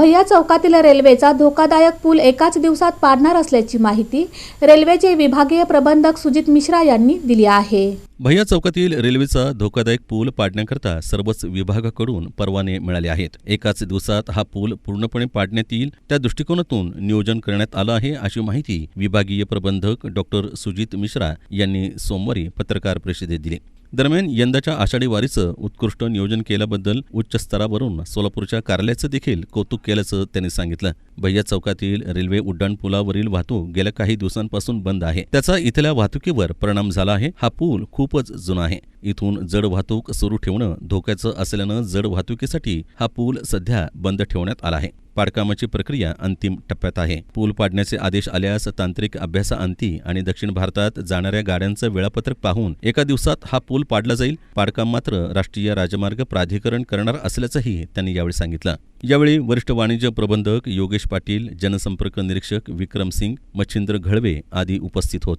भैया चौकातील रेल्वेचा धोकादायक पूल एकाच दिवसात पाडणार असल्याची माहिती रेल्वेचे विभागीय प्रबंधक सुजित मिश्रा यांनी दिली आहे. भैया चौकातील रेल्वेचा धोकादायक पूल पाडण्याकरता सर्वच विभागाकडून परवाने मिळाले आहेत. एकाच दिवसात हा पूल पूर्णपणे पाडण्यात येईल त्या दृष्टिकोनातून नियोजन करण्यात आलं आहे अशी माहिती विभागीय प्रबंधक डॉक्टर सुजित मिश्रा यांनी सोमवारी पत्रकार परिषदेत दिली. दरम्यान यंदाच्या आषाढी वारीचं उत्कृष्ट नियोजन केल्याबद्दल उच्च स्तरावरून सोलापूरच्या कार्यालयाचं देखील कौतुक केल्याचं त्यांनी सांगितलं. भैया चौकातील रेल्वे उड्डाण पुलावरील वाहतूक गेल्या काही दिवसांपासून बंद आहे. त्याचा इथल्या वाहतुकीवर परिणाम झाला आहे. हा पूल खूप खूपच जुना आहे. इथून जड वाहतूक सुरू ठेवणं धोक्याचं असल्यानं जड वाहतुकीसाठी हा पूल सध्या बंद ठेवण्यात आला आहे. पाडकामाची प्रक्रिया अंतिम टप्प्यात आहे. पूल पाडण्याचे आदेश आल्यास तांत्रिक अभ्यासाअंती आणि दक्षिण भारतात जाणाऱ्या गाड्यांचं वेळापत्रक पाहून एका दिवसात हा पूल पाडला जाईल. पाडकाम मात्र राष्ट्रीय राजमार्ग प्राधिकरण करणार असल्याचंही त्यांनी यावेळी सांगितलं. यावेळी वरिष्ठ वाणिज्य प्रबंधक योगेश पाटील जनसंपर्क निरीक्षक विक्रम सिंग मच्छिंद्र घळवे आदी उपस्थित होते.